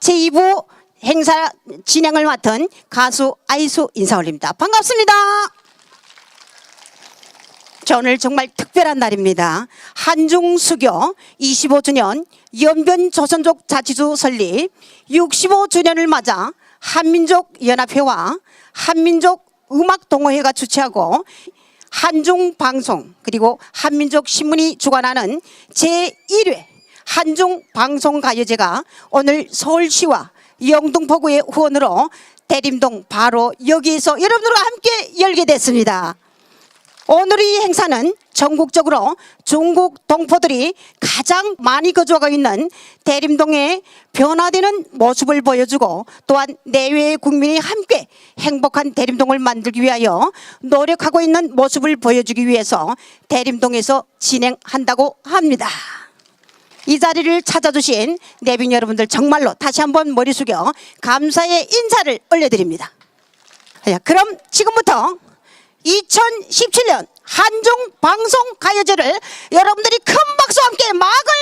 제2부 행사 진행을 맡은 가수 아이수 인사 올립니다. 반갑습니다. 자, 오늘 정말 특별한 날입니다. 한중수교 25주년 연변 조선족 자치주 설립 65주년을 맞아 한민족 연합회와 한민족 음악 동호회가 주최하고 한중 방송 그리고 한민족 신문이 주관하는 제1회 한중 방송 가요제가 오늘 서울시와 영등포구의 후원으로 대림동 바로 여기에서 여러분들과 함께 열게 됐습니다. 오늘 이 행사는 전국적으로 중국 동포들이 가장 많이 거주하고 있는 대림동의 변화되는 모습을 보여주고 또한 내외의 국민이 함께 행복한 대림동을 만들기 위하여 노력하고 있는 모습을 보여주기 위해서 대림동에서 진행한다고 합니다. 이 자리를 찾아주신 내빈 여러분들 정말로 다시 한번 머리 숙여 감사의 인사를 올려드립니다. 자, 그럼 지금부터 2017년 한중 방송 가요제를 여러분들이 큰 박수와 함께 막을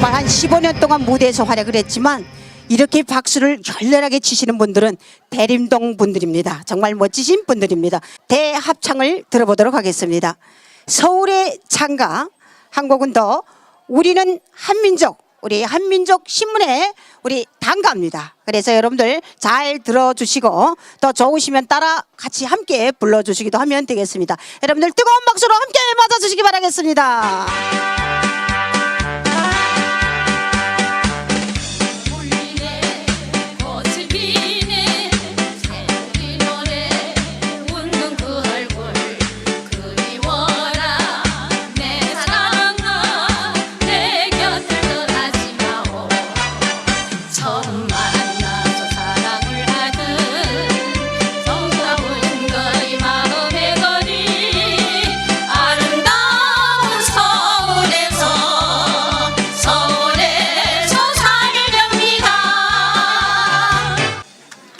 정말 한 15년 동안 무대에서 활약을 했지만 이렇게 박수를 열렬하게 치시는 분들은 대림동 분들입니다. 정말 멋지신 분들입니다. 대합창을 들어보도록 하겠습니다. 서울의 창가 한 곡은 더 우리는 한민족 우리 한민족 신문의 우리 단가입니다. 그래서 여러분들 잘 들어주시고 더 좋으시면 따라 같이 함께 불러주시기도 하면 되겠습니다. 여러분들 뜨거운 박수로 함께 맞아주시기 바라겠습니다.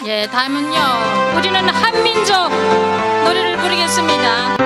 예 다음은요 우리는 한민족 노래를 부르겠습니다